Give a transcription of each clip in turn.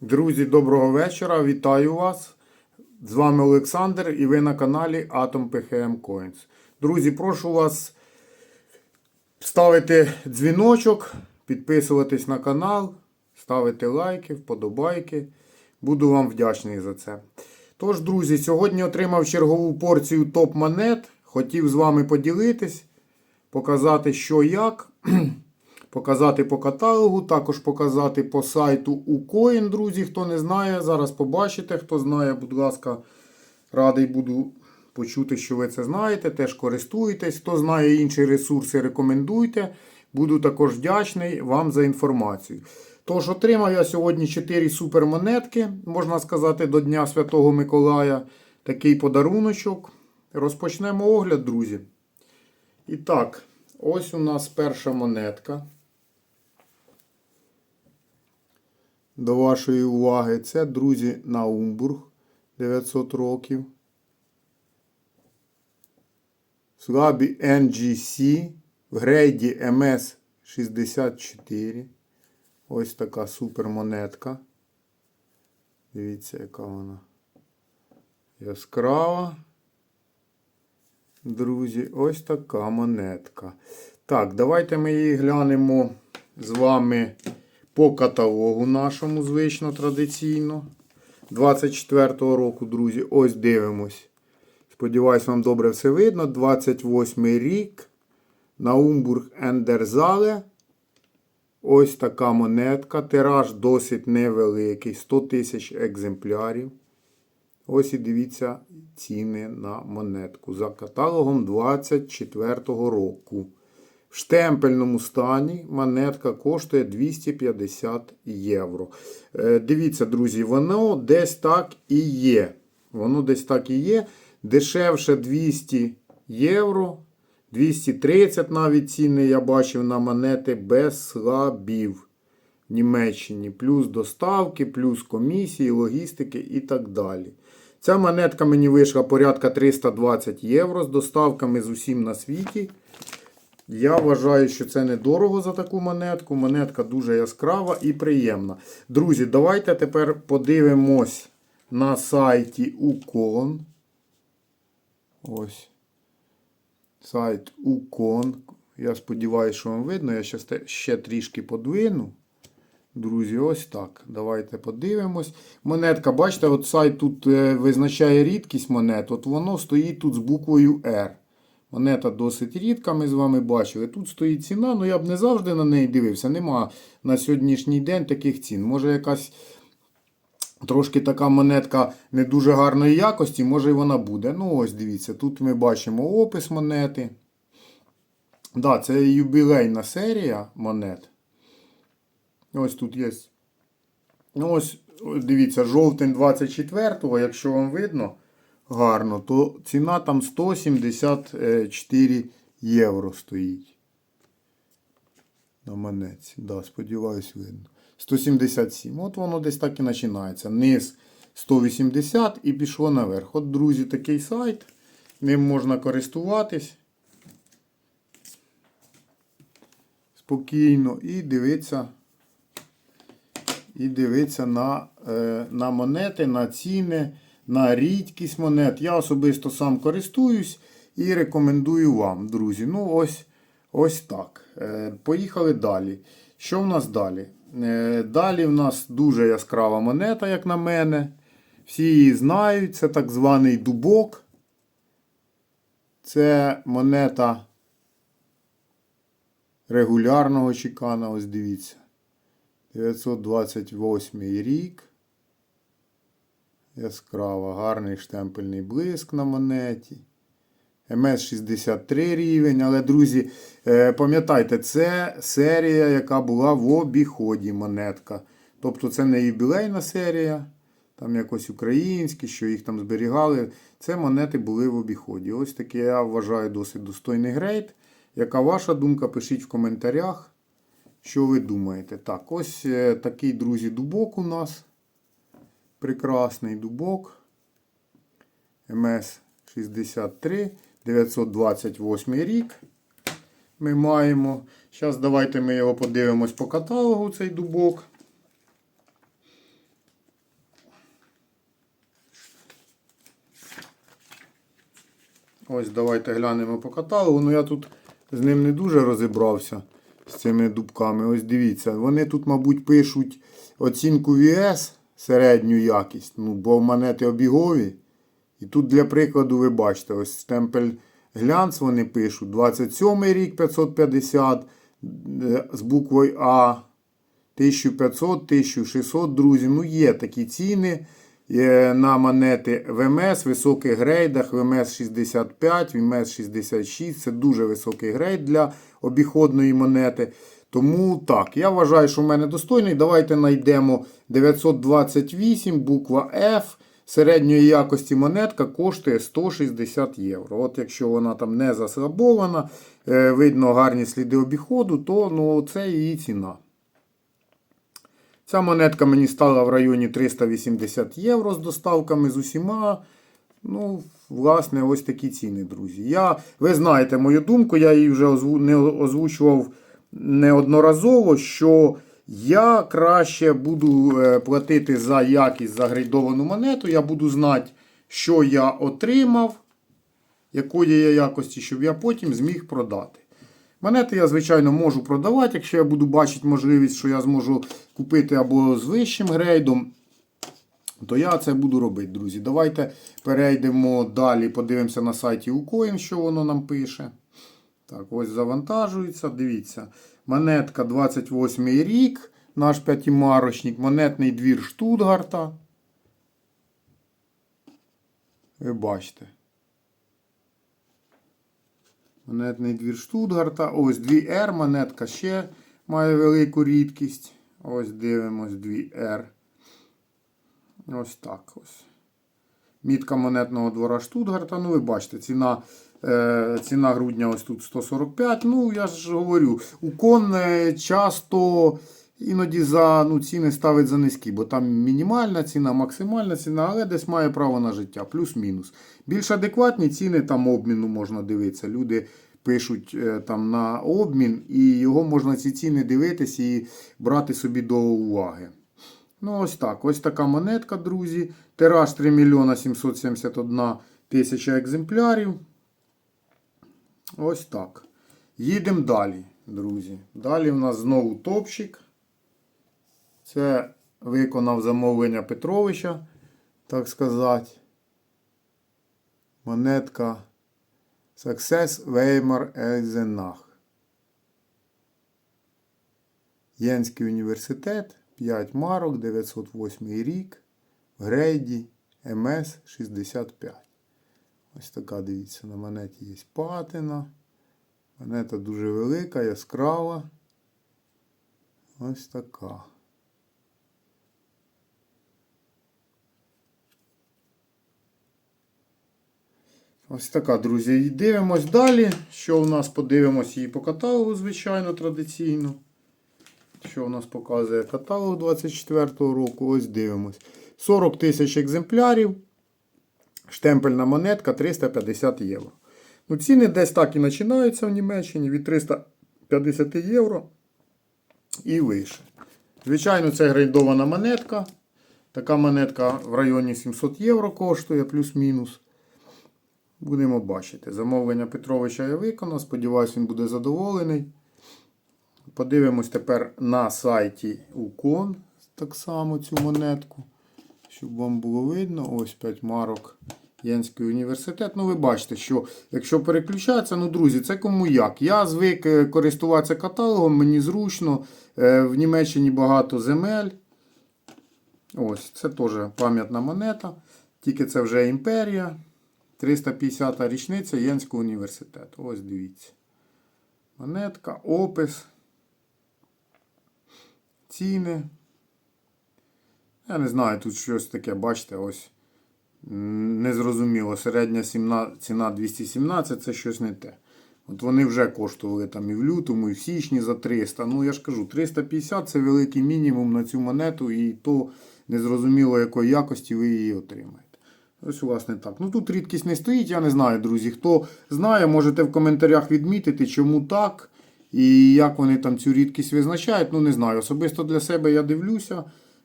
Друзі, доброго вечора. Вітаю вас. З вами Олександр і ви на каналі Atom PHM Coins. Друзі, прошу вас ставити дзвіночок, підписуватись на канал, ставити лайки, вподобайки. Буду вам вдячний за це. Тож, друзі, сьогодні отримав чергову порцію топ-монет. Хотів з вами поділитись, показати, що як. Показати по каталогу, також показати по сайту Ucoin, друзі. Хто не знає, зараз побачите. Хто знає, будь ласка, радий буду почути, що ви це знаєте. Теж користуєтесь. Хто знає інші ресурси, рекомендуйте. Буду також вдячний вам за інформацію. Тож, отримав я сьогодні 4 супермонетки, можна сказати, до Дня Святого Миколая. Такий подаруночок. Розпочнемо огляд, друзі. І так, ось у нас перша монетка. До вашої уваги, це, друзі, Наумбург 900 років. Слабі NGC в грейді MS64. Ось така супермонетка. Дивіться, яка вона яскрава. Друзі, ось така монетка. Так, давайте ми її глянемо з вами по каталогу нашому, звично традиційно. 24-го року, друзі, ось дивимось. Сподіваюсь, вам добре все видно. 28 рік. Наумбург Ендерзале. Ось така монетка. Тираж досить невеликий. 100 тисяч екземплярів. Ось і дивіться ціни на монетку. За каталогом 24-го року. В штемпельному стані монетка коштує 250 євро. Е, Дивіться, друзі, воно десь так і є. Воно десь так і є. Дешевше 200 євро. 230 навіть ціни я бачив на монети без слабів в Німеччині. Плюс доставки, плюс комісії, логістики і так далі. Ця монетка мені вийшла порядка 320 євро з доставками з усім на світі. Я вважаю, що це недорого за таку монетку. Монетка дуже яскрава і приємна. Друзі, давайте тепер подивимось на сайті Ukon. Ось. Сайт Ukon. Я сподіваюся, що вам видно. Я ще, ще трішки подвину. Друзі, ось так. Давайте подивимось. Монетка, бачите, от сайт тут е, визначає рідкість монет. От воно стоїть тут з буквою R. Монета досить рідка, ми з вами бачили. Тут стоїть ціна, ну я б не завжди на неї дивився. Нема на сьогоднішній день таких цін. Може якась трошки така монетка не дуже гарної якості, може і вона буде. Ну ось дивіться, тут ми бачимо опис монети. Да, це юбілейна серія монет. Ось тут є. Ось, дивіться, жовтень 24-го, якщо вам видно гарно, то ціна там 174 євро стоїть. На монеті. Да, сподіваюсь, видно. 177. От воно десь так і починається. Низ 180 і пішло наверх. От, друзі, такий сайт. Ним можна користуватись. Спокійно і дивитися. І дивитися на, е, на монети, на ціни на рідкість монет. Я особисто сам користуюсь і рекомендую вам, друзі. Ну, ось ось так. Е, Поїхали далі. Що в нас далі? Е, Далі в нас дуже яскрава монета, як на мене. Всі її знають. Це так званий дубок. Це монета регулярного чекана. Ось дивіться. 928 рік. Яскрава, гарний штемпельний блиск на монеті. МС-63 рівень. Але, друзі, е, пам'ятайте, це серія, яка була в обіході монетка. Тобто це не юбілейна серія, там якось українські, що їх там зберігали. Це монети були в обіході. Ось такий, я вважаю, досить достойний грейд. Яка ваша думка? Пишіть в коментарях, що ви думаєте. Так, ось е, такий, друзі, дубок у нас прекрасний дубок МС-63, 928 рік. Ми маємо. Зараз давайте ми його подивимось по каталогу цей дубок. Ось давайте глянемо по каталогу. Ну я тут з ним не дуже розібрався з цими дубками. Ось дивіться, вони тут, мабуть, пишуть оцінку VS середню якість. Ну, бо монети обігові. І тут для прикладу ви бачите, ось стемпель глянц вони пишуть. 27 рік 550 е, з буквою А. 1500, 1600, друзі. Ну, є такі ціни е, на монети ВМС, високих грейдах, ВМС 65, ВМС 66. Це дуже високий грейд для обіходної монети. Тому так, я вважаю, що в мене достойний. Давайте знайдемо 928, буква F. Середньої якості монетка коштує 160 євро. От якщо вона там не заслабована, е, видно гарні сліди обіходу, то ну, це її ціна. Ця монетка мені стала в районі 380 євро з доставками з усіма. Ну, власне, ось такі ціни, друзі. Я, ви знаєте мою думку, я її вже озву, не озвучував неодноразово, що я краще буду е, платити за якість за грейдовану монету. Я буду знати, що я отримав, якої я якості, щоб я потім зміг продати. Монети я, звичайно, можу продавати, якщо я буду бачити можливість, що я зможу купити або з вищим грейдом, то я це буду робити, друзі. Давайте перейдемо далі, подивимося на сайті Ucoin, що воно нам пише. Так, ось завантажується. Дивіться. Монетка 28 рік, наш п'ятимарочник, монетний двір Штутгарта. Ви бачите. Монетний двір Штутгарта. Ось 2R, монетка ще має велику рідкість. Ось дивимось 2R. Ось так ось. Мітка монетного двора Штутгарта. Ну, ви бачите, ціна ціна грудня ось тут 145. Ну, я ж говорю, укон е, часто іноді за ну, ціни ставить за низькі, бо там мінімальна ціна, максимальна ціна, але десь має право на життя, плюс-мінус. Більш адекватні ціни там обміну можна дивитися. Люди пишуть е, там на обмін, і його можна ці ціни дивитися і брати собі до уваги. Ну, ось так. Ось така монетка, друзі. Тираж 3 мільйона 771 тисяча екземплярів. Ось так. Їдемо далі, друзі. Далі в нас знову топчик. Це виконав замовлення Петровича, так сказати. Монетка Success Weimar Eisenach. Єнський університет. 5 марок, 908 рік. В грейді МС 65. Ось така, дивіться, на монеті є патина. Монета дуже велика, яскрава. Ось така. Ось така, друзі. І дивимось далі. Що у нас подивимось її по каталогу, звичайно, традиційно. Що у нас показує каталог 24-го року. Ось дивимось. 40 тисяч екземплярів. Штемпельна монетка 350 євро. Ну, Ціни десь так і починаються в Німеччині від 350 євро і вище. Звичайно, це грейдована монетка. Така монетка в районі 700 євро коштує, плюс-мінус. Будемо бачити. Замовлення Петровича я виконав. Сподіваюсь, він буде задоволений. Подивимось тепер на сайті Укон так само цю монетку. Щоб вам було видно. Ось 5 марок Єнський університет. Ну, ви бачите, що якщо переключатися, ну, друзі, це кому як. Я звик е, користуватися каталогом, мені зручно. Е, В Німеччині багато земель. Ось, це теж пам'ятна монета. Тільки це вже імперія. 350-та річниця Єнського університету. Ось дивіться. Монетка, опис. Ціни. Я не знаю, тут щось таке, бачите, ось. Незрозуміло. Середня ціна 217 це щось не те. От вони вже коштували там і в лютому, і в січні за 300. Ну, я ж кажу, 350 це великий мінімум на цю монету, і то незрозуміло, якої якості ви її отримаєте. Ось, власне, так. Ну тут рідкість не стоїть, я не знаю, друзі. Хто знає, можете в коментарях відмітити, чому так. І як вони там цю рідкість визначають, ну не знаю. Особисто для себе я дивлюся.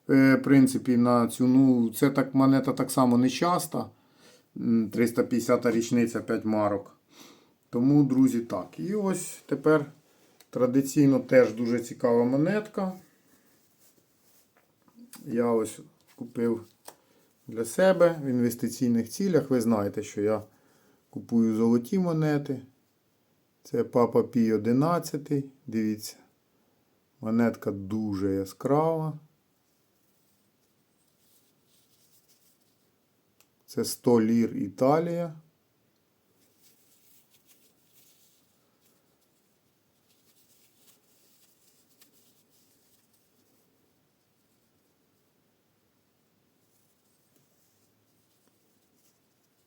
Е, принципі, на цю. Ну, це так монета так само не часто. М, 350 річниця 5 марок. Тому, друзі, так. І ось тепер традиційно теж дуже цікава монетка. Я ось купив для себе в інвестиційних цілях. Ви знаєте, що я купую золоті монети. Це Папа Пій 11. Дивіться. Монетка дуже яскрава. Це 100 лір Італія.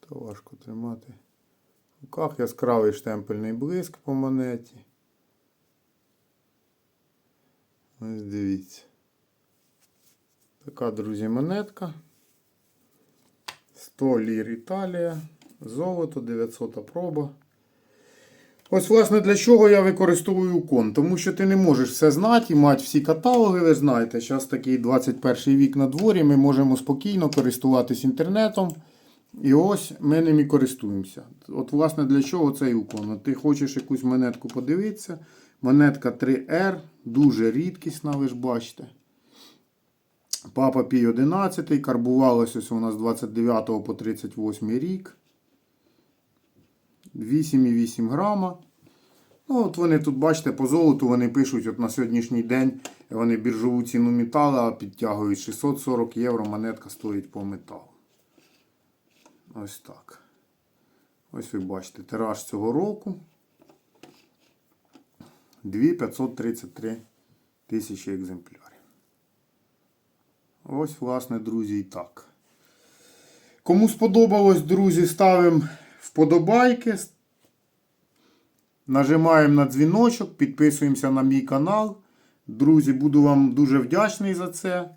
То важко тримати. В руках яскравий штемпельний блиск по монеті. Ось дивіться. Така, друзі, монетка. 100 лір Італія. Золото, 900 проба. Ось, власне, для чого я використовую кон. Тому що ти не можеш все знати і мати всі каталоги, ви знаєте. Зараз такий 21 вік на дворі. Ми можемо спокійно користуватись інтернетом. І ось ми ним і користуємося. От, власне, для чого цей укон? Ти хочеш якусь монетку подивитися. Монетка 3R, дуже рідкісна, ви ж бачите. Папа Пій 11, карбувалось ось у нас з 29 по 38 рік. 8,8 грама. Ну, от вони тут, бачите, по золоту вони пишуть от на сьогоднішній день вони біржову ціну металу підтягують 640 євро. Монетка стоїть по металу. Ось так. Ось ви бачите, тираж цього року 2533 тисячі екземплярів. Ось, власне, друзі, і так. Кому сподобалось, друзі, ставимо вподобайки. Нажимаємо на дзвіночок, підписуємося на мій канал. Друзі, буду вам дуже вдячний за це.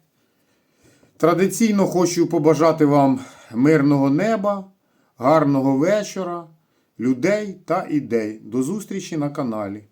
Традиційно хочу побажати вам мирного неба, гарного вечора, людей та ідей. До зустрічі на каналі.